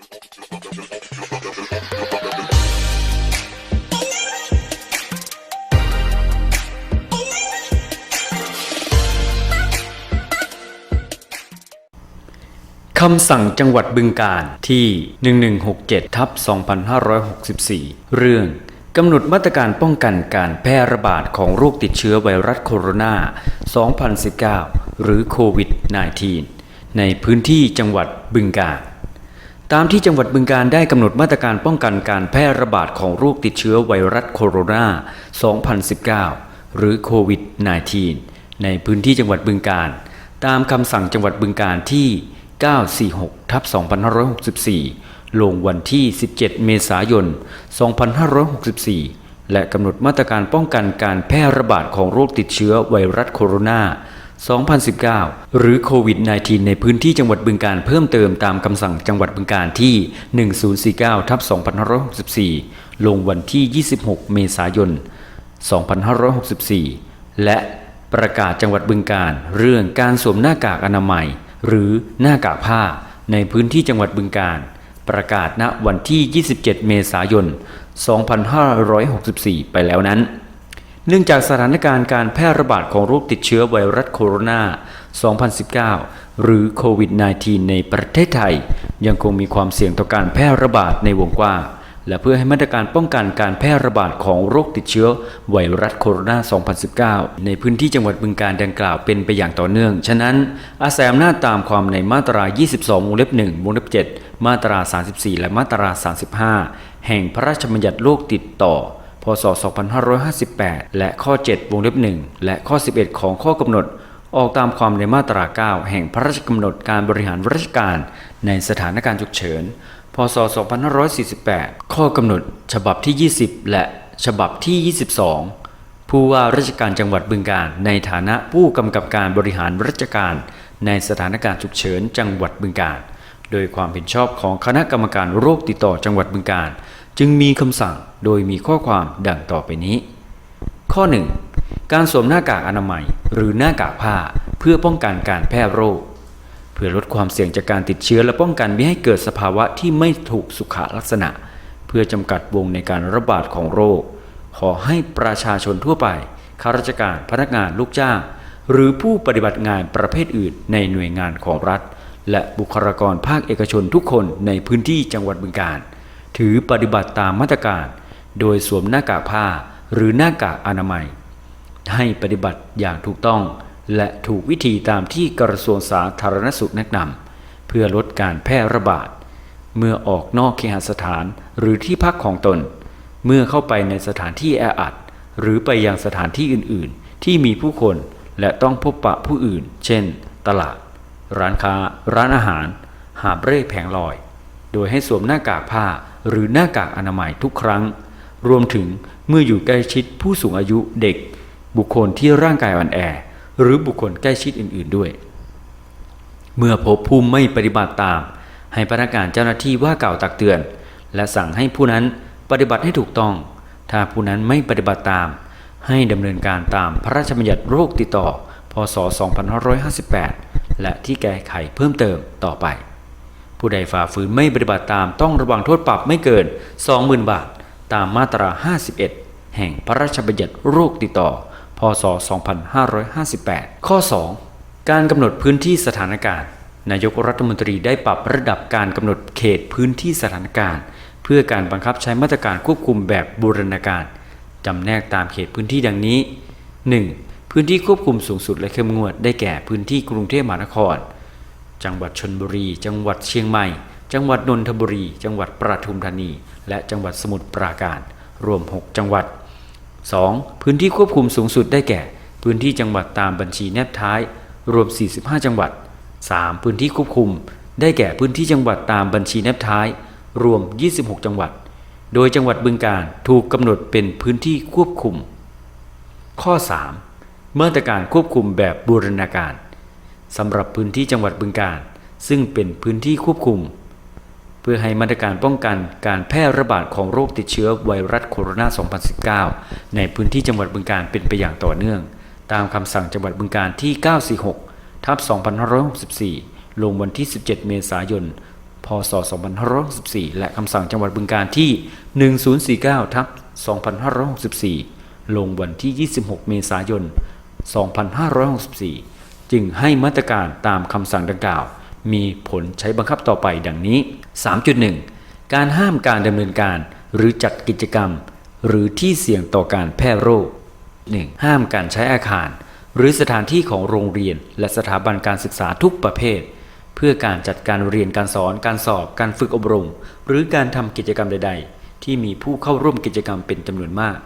คำสั่งจังหวัดบึงการที่ 1167ทับ2564 เรื่องกำหนดมาตรการป้องกันการแพร่ระบาดของโรคติดเชื้อไวรัสโคโรนา 2019 หรือโควิด -19 ในพื้นที่จังหวัดบึงการ ตามที่จังหวัดบึงการได้กำหนดมาตรการป้องกันการแพร่ระบาดของโรคติดเชื้อไวรัสโคโรนา 2019 หรือโควิด -19 ในพื้นที่จังหวัดบึงการ ตามคำสั่งจังหวัดบึงการที่ 946ทับ2564 ลงวันที่ 17 เมษายน 2564 และกำหนดมาตรการป้องกันการแพร่ระบาดของโรคติดเชื้อไวรัสโคโรนา 2019 หรือโควิด -19 ในพื้นที่จังหวัดบึงการเพิ่มเติมตามคำสั่งจังหวัดบึงการที่ 1049ทับ2564 ลงวันที่ 26 เมษายน 2564 และประกาศจังหวัดบึงการเรื่องการสวมหน้ากากอนามัย หรือหน้ากากผ้าในพื้นที่จังหวัดบึงการ ประกาศณวันที่ 27 เมษายน 2564 ไปแล้วนั้น เนื่องจากสถานการณ์การแพร่ระบาดของโรคติดเชื้อไวรัสโคโรนา 2019 หรือโควิด -19 ในประเทศไทย ยังคงมีความเสี่ยงต่อการแพร่ระบาดในวงกว้างและเพื่อให้มาตรการป้องกันการแพร่ระบาดของโรคติดเชื้อไวรัสโคโรนา 2019 ในพื้นที่จังหวัดบึงการดังกล่าวเป็นไปอย่างต่อเนื่อง ฉะนั้น อาศัยอำนาจตามความในมาตรา 22 วงเล็บ 1 วงเล็บ 7 มาตรา 34 และมาตรา 35 แห่งพระราชบัญญัติโรคติดต่อ พศ 2558 และข้อ 7 วงเล็บ 1 และข้อ 11 ของข้อกำหนด ออกตามความในมาตรา 9 แห่งพระราชกำหนดการบริหารราชการ ในสถานการณ์ฉุกเฉิน พศ 2548 ข้อกำหนด ฉบับที่ 20 และฉบับที่ 22 ผู้ว่าราชการจังหวัดบึงการ ในฐานะผู้กำกับการบริหารราชการ ในสถานการณ์ฉุกเฉิน จังหวัดบึงการ โดยความเห็นชอบของคณะกรรมการโรคติดต่อจังหวัดบึงการ จึงมีคำสั่งโดยมีข้อความดังต่อไปนี้ ข้อ 1. การสวมหน้ากากอนามัย หรือหน้ากากผ้าเพื่อป้องกันการแพร่โรค เพื่อลดความเสี่ยงจากการติดเชื้อและป้องกันไม่ให้เกิดสภาวะที่ไม่ถูกสุขลักษณะ เพื่อจำกัดวงในการระบาดของโรค ขอให้ประชาชนทั่วไปข้าราชการพนักงานลูกจ้าง หรือผู้ปฏิบัติงานประเภทอื่นในหน่วยงานของรัฐ และบุคลากรภาคเอกชนทุกคนในพื้นที่จังหวัดบึงการ ถือปฏิบัติตามมาตรการ โดยสวมหน้ากากผ้าหรือหน้ากากอนามัย ให้ปฏิบัติอย่างถูกต้อง และถูกวิธีตามที่กระทรวงสาธารณสุขแนะนำเพื่อลดการแพร่ระบาด เมื่อออกนอกเคหสถานหรือที่พักของตน เมื่อเข้าไปในสถานที่แออัด หรือไปยังสถานที่อื่น ๆ ที่มีผู้คนและต้องพบปะผู้อื่น เช่น ตลาด ร้านค้า ร้านอาหาร หาบเร่แผงลอย โดยให้สวมหน้ากากผ้า หรือหน้ากากอนามัยทุกครั้ง รวมถึงเมื่ออยู่ใกล้ชิดผู้สูงอายุเด็ก บุคคลที่ร่างกายอ่อนแอ หรือบุคคลใกล้ชิดอื่น ๆด้วย เมื่อพบผู้ไม่ปฏิบัติตาม ให้พนักงานเจ้าหน้าที่ว่ากล่าวตักเตือน และสั่งให้ผู้นั้นปฏิบัติให้ถูกต้อง ถ้าผู้นั้นไม่ปฏิบัติตาม ให้ดำเนินการตามพระราชบัญญัติโรคติดต่อ พศ 2558 และที่แก้ไขเพิ่มเติมต่อไป ผู้ใดฝ่าฝืนไม่ปฏิบัติตามต้องระวังโทษปรับไม่เกิน 20,000 บาท ตามมาตรา 51 แห่งพระราชบัญญัติโรคติดต่อ พศ 2558 ข้อ 2 การกำหนดพื้นที่สถานการณ์ นายกรัฐมนตรีได้ปรับระดับการกำหนดเขตพื้นที่สถานการณ์ เพื่อการบังคับใช้มาตรการควบคุมแบบบูรณาการจำแนกตามเขตพื้นที่ดังนี้ 1. พื้นที่ควบคุมสูงสุดและเข้มงวดได้แก่พื้นที่กรุงเทพมหานคร จังหวัดชนบุรี จังหวัดเชียงใหม่ จังหวัดนนทบุรี จังหวัดปทุมธานี และจังหวัดสมุทรปราการ รวม 6 จังหวัด 2. พื้นที่ควบคุมสูงสุดได้แก่ พื้นที่จังหวัดตามบัญชีแนบท้าย รวม 45 จังหวัด 3. พื้นที่ควบคุม ได้แก่พื้นที่จังหวัดตามบัญชีแนบท้าย รวม 26 จังหวัด โดยจังหวัดบึงการถูกกำหนดเป็นพื้นที่ควบคุม ข้อ 3. มาตรการควบคุมแบบบูรณาการ สำหรับพื้นที่จังหวัดบึงการซึ่งเป็นพื้นที่ควบคุม เพื่อให้มาตรการป้องกันการแพร่ระบาดของโรคติดเชื้อไวรัสโคโรนา 2019 ในพื้นที่จังหวัดบึงการเป็นไปอย่างต่อเนื่อง ตามคำสั่งจังหวัดบึงการที่ 946 ทับ 2564 ลงวันที่ 17 เมษายนพพศ2564 และคำสั่งจังหวัดบึงการที่ 1049 ทับ 2564 ลงวันที่ 26 เมษายน 2564 จึงให้มาตรการตามคำสั่งดังกล่าว มีผลใช้บังคับต่อไปดังนี้ 3.1 การห้ามการดำเนินการ หรือจัดกิจกรรม หรือที่เสี่ยงต่อการแพร่โรค 1. ห้ามการใช้อาคาร หรือสถานที่ของโรงเรียน และสถาบันการศึกษาทุกประเภท เพื่อการจัดการเรียนการสอนการสอบการฝึกอบรม หรือการทำกิจกรรมใด ๆ ที่มีผู้เข้าร่วมกิจกรรมเป็นจำนวนมาก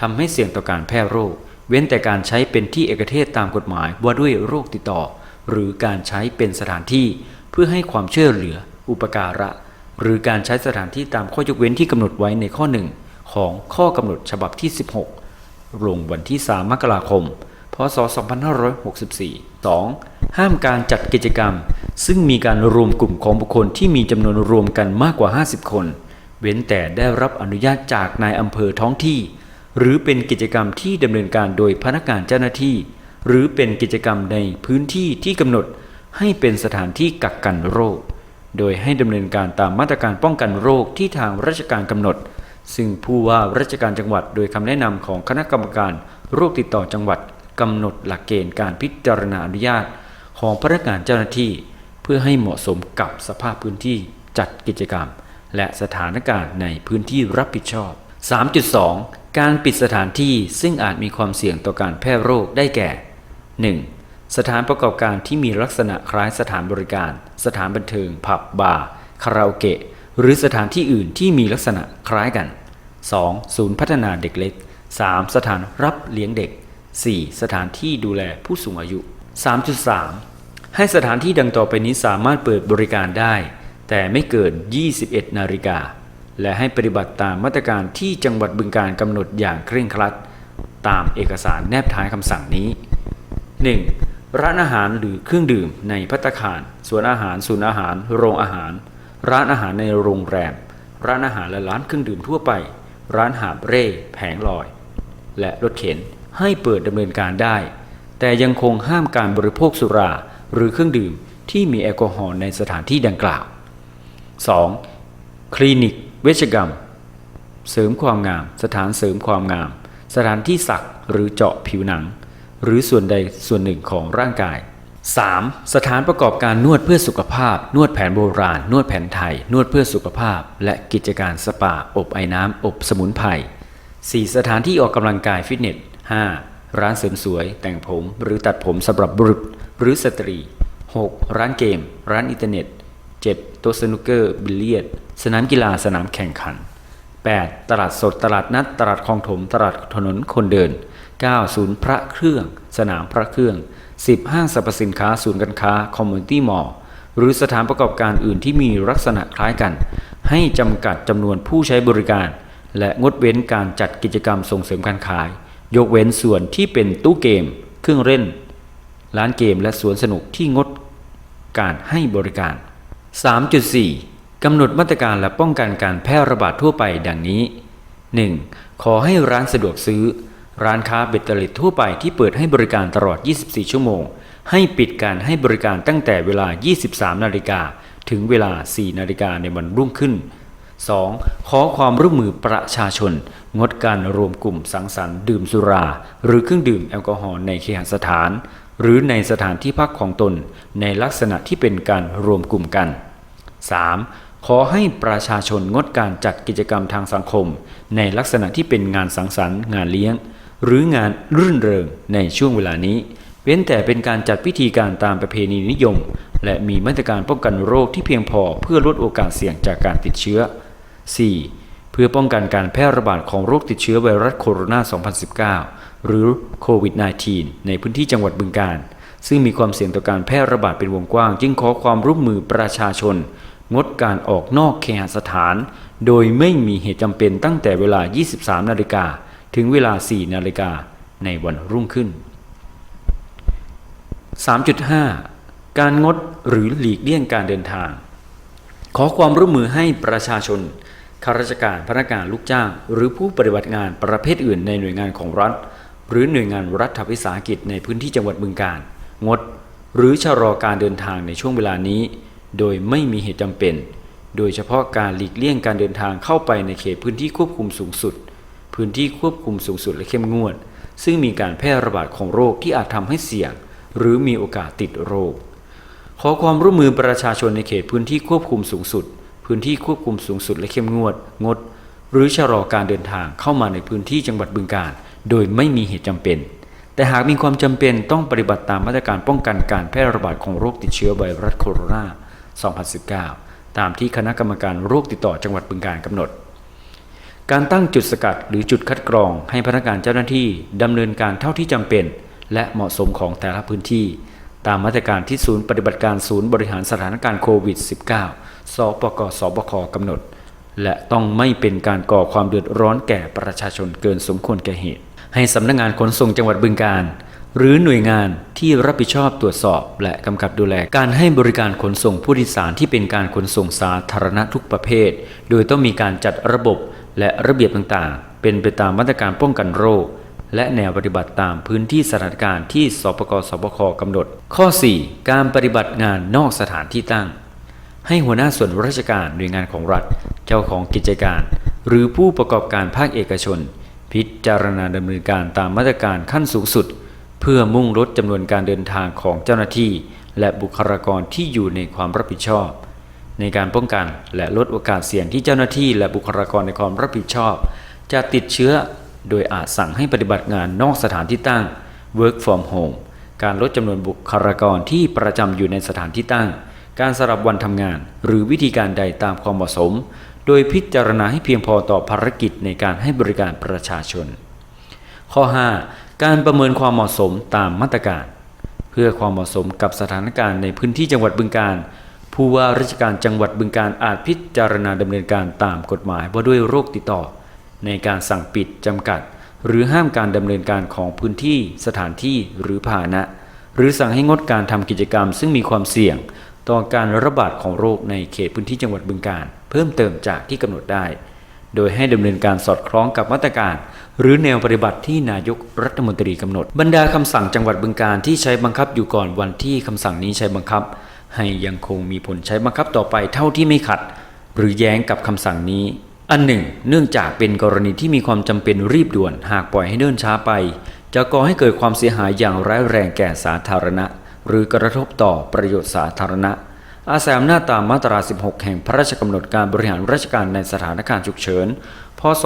ทำให้เสี่ยงต่อการแพร่โรค เว้นแต่การใช้เป็นที่เอกเทศตามกฎหมายว่าด้วยโรคติดต่อ หรือการใช้เป็นสถานที่ เพื่อให้ความช่วยเหลือ อุปการะ หรือการใช้สถานที่ตามข้อยกเว้นที่กำหนดไว้ในข้อหนึ่งของข้อกำหนดฉบับที่ 16 ลงวันที่ 3 มกราคม พศ 2564 2. ห้ามการจัดกิจกรรม ซึ่งมีการรวมกลุ่มของบุคคลที่มีจำนวนรวมกันมากกว่า 50 คน เว้นแต่ได้รับอนุญาตจากนายอำเภอท้องที่ หรือเป็นกิจกรรมที่ดำเนินการโดยพนักงานเจ้าหน้าที่ หรือเป็นกิจกรรมในพื้นที่ที่กำหนดให้เป็นสถานที่กักกันโรค โดยให้ดำเนินการตามมาตรการป้องกันโรคที่ทางราชการกำหนด ซึ่งผู้ว่าราชการจังหวัดโดยคำแนะนำของคณะกรรมการโรคติดต่อจังหวัดกำหนดหลักเกณฑ์การพิจารณาอนุญาต ของพนักงานเจ้าหน้าที่ เพื่อให้เหมาะสมกับสภาพพื้นที่จัดกิจกรรม และสถานการณ์ในพื้นที่รับผิดชอบ 3.2 การปิดสถานที่ซึ่งอาจมีความเสี่ยงต่อการแพร่โรคได้แก่ 1. สถานประกอบการที่มีลักษณะคล้ายสถานบริการ สถานบันเทิง ผับบาร์ คาราโอเกะ หรือสถานที่อื่นที่มีลักษณะคล้ายกัน 2. ศูนย์พัฒนาเด็กเล็ก 3. สถานรับเลี้ยงเด็ก 4. สถานที่ดูแลผู้สูงอายุ 3.3 ให้สถานที่ดังต่อไปนี้สามารถเปิดบริการได้ แต่ไม่เกิน 21 นาฬิกา และให้ปฏิบัติตามมาตรการที่จังหวัดบึงการกำหนดอย่างเคร่งครัด ตามเอกสารแนบท้ายคำสั่งนี้ 1. ร้านอาหารหรือเครื่องดื่มในพัตตาคารสวนอาหารศูนย์อาหาร โรงอาหาร ร้านอาหารในโรงแรม ร้านอาหารและร้านเครื่องดื่มทั่วไป ร้านหาบเร่ แผงลอย และรถเข็นให้เปิดดำเนินการได้ แต่ยังคงห้ามการบริโภคสุราหรือเครื่องดื่มที่มีแอลกอฮอล์ในสถานที่ดังกล่าว 2. คลินิก เวชกรรม เสริมความงาม สถานเสริมความงาม สถานที่สักหรือเจาะผิวหนัง หรือส่วนใดส่วนหนึ่งของร่างกาย 3. สถานประกอบการนวดเพื่อสุขภาพ นวดแผนโบราณ นวดแผนไทย นวดเพื่อสุขภาพ และกิจการสปา อบไอ้น้ำ อบสมุนไพร 4. สถานที่ออกกำลังกายฟิตเนส 5. ร้านเสริมสวย แต่งผม หรือตัดผมสำหรับบุรุษ หรือสตรี 6. ร้านเกม ร้านอินเทอร์เน็ต 7. โต๊ะสนุกเกอร์บิลเลียด สนามกีฬาสนามแข่งขัน 8. ตลาดสดตลาดนัด ตลาดคลองถม ตลาดถนนคนเดิน 9. ศูนย์พระเครื่อง สนามพระเครื่อง 10. ห้างสรรพสินค้าศูนย์การค้าคอมมูนิตี้มอลล์หรือสถานประกอบการอื่นที่มีลักษณะคล้ายกัน ให้จำกัดจำนวนผู้ใช้บริการ และงดเว้นการจัดกิจกรรมส่งเสริมการขาย ยกเว้นส่วนที่เป็นตู้เกม เครื่องเล่น ร้านเกมและสวนสนุกที่งดการให้บริการ 3.4 กำหนดมาตรการและป้องกันการแพร่ระบาดทั่วไปดังนี้ 1. ขอให้ร้านสะดวกซื้อ ร้านค้าเบตเตอรี่ทั่วไปที่เปิดให้บริการตลอด 24 ชั่วโมง ให้ปิดการให้บริการตั้งแต่เวลา 23 นาฬิกาถึงเวลา 4 นาฬิกาในวันรุ่งขึ้น 2. ขอความร่วมมือประชาชน งดการรวมกลุ่มสังสรรค์ดื่มสุรา หรือเครื่องดื่มแอลกอฮอล์ในเคหสถาน หรือในสถานที่พักของตนในลักษณะที่เป็นการรวมกลุ่มกัน 3. ขอให้ประชาชนงดการจัดกิจกรรมทางสังคม ในลักษณะที่เป็นงานสังสรรค์งานเลี้ยง หรืองานรื่นเริงในช่วงเวลานี้ เว้นแต่เป็นการจัดพิธีการตามประเพณีนิยม และมีมาตรการป้องกันโรคที่เพียงพอเพื่อลดโอกาสเสี่ยงจากการติดเชื้อ 4. เพื่อป้องกันการแพร่ระบาดของโรคติดเชื้อไวรัสโคโรนา 2019 หรือโควิด -19 ในพื้นที่จังหวัดบึงกาฬซึ่งมีความเสี่ยงต่อการแพร่ระบาดเป็นวงกว้าง จึงขอความร่วมมือประชาชน งดการออกนอกเคหสถาน โดยไม่มีเหตุจำเป็นตั้งแต่เวลา 23 นาฬิกาถึงเวลา 4 นาฬิกาในวันรุ่งขึ้น 3.5 การงดหรือหลีกเลี่ยงการเดินทาง ขอความร่วมมือให้ประชาชนข้าราชการพนักงานลูกจ้าง หรือผู้ปฏิบัติงานประเภทอื่นในหน่วยงานของรัฐ หรือหน่วยงานรัฐวิสาหกิจในพื้นที่จังหวัดบึงกาฬงด หรือชะลอการเดินทางในช่วงเวลานี้ โดยไม่มีเหตุจำเป็น โดยเฉพาะการหลีกเลี่ยงการเดินทางเข้าไปในเขตพื้นที่ควบคุมสูงสุด พื้นที่ควบคุมสูงสุดและเข้มงวด ซึ่งมีการแพร่ระบาดของโรคที่อาจทำให้เสี่ยง หรือมีโอกาสติดโรค ขอความร่วมมือประชาชนในเขตพื้นที่ควบคุมสูงสุด พื้นที่ควบคุมสูงสุดและเข้มงวด งด หรือชะลอการเดินทางเข้ามาในพื้นที่จังหวัดบึงกาฬ โดยไม่มีเหตุจำเป็น แต่หากมีความจำเป็นต้องปฏิบัติตามมาตรการป้องกันการแพร่ระบาดของโรคติดเชื้อไวรัสโคโรนา 2019 ตามที่คณะกรรมการโรคติดต่อจังหวัดบึงกาฬกำหนด การตั้งจุดสกัดหรือจุดคัดกรองให้พนักงานเจ้าหน้าที่ดำเนินการเท่าที่จำเป็น และเหมาะสมของแต่ละพื้นที่ ตามมาตรการที่ศูนย์ปฏิบัติการศูนย์บริหารสถานการณ์โควิด -19 สปกสบคกำหนดและต้องไม่เป็นการก่อความเดือดร้อนแก่ประชาชนเกินสมควรแก่เหตุ ให้สำนักงานขนส่งจังหวัดบึงกาฬหรือหน่วยงานที่รับผิดชอบตรวจสอบ และกำกับดูแลการให้บริการขนส่งผู้โดยสารที่เป็นการขนส่งสาธารณะทุกประเภท โดยต้องมีการจัดระบบและระเบียบต่างๆ เป็นไปตามมาตรการป้องกันโรค และแนวปฏิบัติตามพื้นที่สถานการณ์ที่สปกสบคกำหนด ข้อ 4 การปฏิบัติงานนอกสถานที่ตั้ง ให้หัวหน้าส่วนราชการหน่วยงานของรัฐ เจ้าของกิจการ หรือผู้ประกอบการภาคเอกชน พิจารณาดำเนินการตามมาตรการขั้นสูงสุด เพื่อมุ่งลดจำนวนการเดินทางของเจ้าหน้าที่ และบุคลากรที่อยู่ในความรับผิดชอบ ในการป้องกันและลดโอกาสเสี่ยงที่เจ้าหน้าที่และบุคลากรในความรับผิดชอบ จะติดเชื้อโดยอาจสั่งให้ปฏิบัติงานนอกสถานที่ตั้ง work from home การลดจำนวนบุคลากรที่ประจำอยู่ในสถานที่ตั้ง การสลับวันทำงาน หรือวิธีการใดตามความเหมาะสม โดยพิจารณาให้เพียงพอต่อภารกิจในการให้บริการประชาชน ข้อ 5 การประเมินความเหมาะสมตามมาตรการ เพื่อความเหมาะสมกับสถานการณ์ในพื้นที่จังหวัดบึงกาฬผู้ว่าราชการจังหวัดบึงกาฬอาจพิจารณาดำเนินการตามกฎหมายว่าด้วยโรคติดต่อ ในการสั่งปิดจำกัด หรือห้ามการดำเนินการของพื้นที่ สถานที่หรือพาหนะ หรือสั่งให้งดการทำกิจกรรมซึ่งมีความเสี่ยง ต่อการระบาดของโรคในเขตพื้นที่จังหวัดบึงกาฬเพิ่มเติมจากที่กำหนดได้ โดยให้ดำเนินการสอดคล้องกับมาตรการ หรือแนวปฏิบัติที่นายกรัฐมนตรีกำหนด บรรดาคำสั่งจังหวัดบึงกาฬที่ใช้บังคับอยู่ก่อนวันที่คำสั่งนี้ใช้บังคับ ให้ยังคงมีผลใช้บังคับต่อไปเท่าที่ไม่ขัด หรือแย้งกับคำสั่งนี้ อันหนึ่ง เนื่องจากเป็นกรณีที่มีความจำเป็นรีบด่วน หากปล่อยให้เดินช้าไป จะก่อให้เกิดความเสียหายอย่างร้ายแรงแก่สาธารณะ หรือกระทบต่อประโยชน์สาธารณะ อาศัยอำนาจตามมาตรา 16 แห่งพระราชกำหนดการบริหารราชการในสถานการณ์ฉุกเฉิน พศ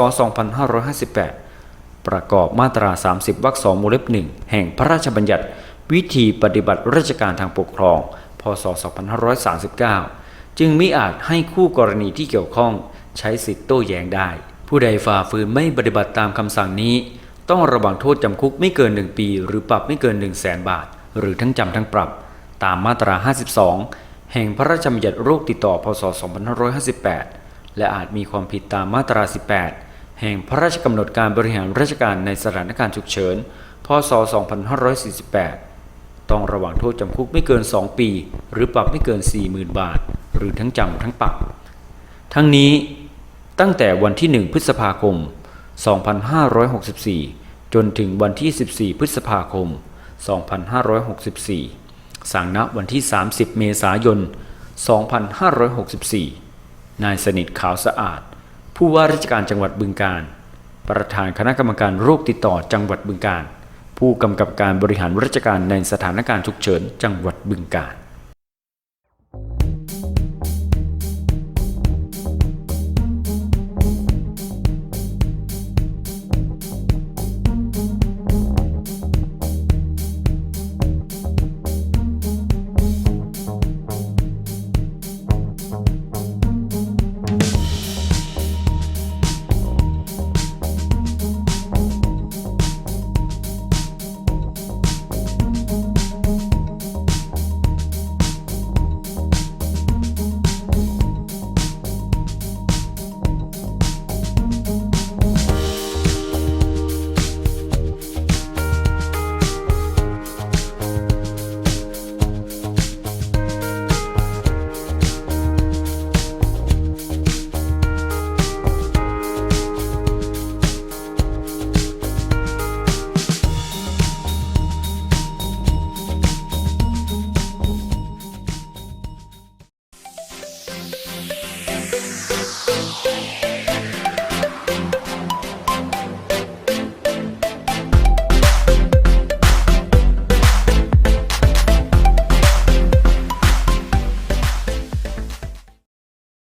2558 ประกอบมาตรา 30 วรรค2วงเล็บหนึ่งแห่งพระราชบัญญัติวิธีปฏิบัติราชการทางปกครอง พศ 2539 จึงมิอาจให้คู่กรณีที่เกี่ยวข้องใช้สิทธิโต้แย้งได้ ผู้ใดฝ่าฝืนไม่ปฏิบัติตามคำสั่งนี้ ต้องระวังโทษจำคุกไม่เกิน 1 ปี หรือปรับไม่เกิน 1 0 0 0 0แสนบาท หรือทั้งจำทั้งปรับ ตามมาตรา 52 แห่งพระราชบัญญัติโรคติดต่อ พศ 2558 และอาจมีความผิดตามมาตรา 18 แห่งพระราชกำหนดการบริหารราชการในสถานการณ์ฉุกเฉิน พศ 2548 ต้องระวังโทษจำคุกไม่เกิน 2 ปี หรือปรับไม่เกิน 40,000 บาท หรือทั้งจำทั้งปรับ ทั้งนี้ตั้งแต่วันที่ 1 พฤษภาคม 2564 จนถึงวันที่ 14 พฤษภาคม 2564 สั่งณวันที่ 30 เมษายน 2564 นายสนิทขาวสะอาด ผู้ว่าราชการจังหวัดบึงกาฬประธานคณะกรรมการโรคติดต่อจังหวัดบึงกาฬผู้กำกับการบริหารราชการในสถานการณ์ฉุกเฉินจังหวัดบึงกาฬ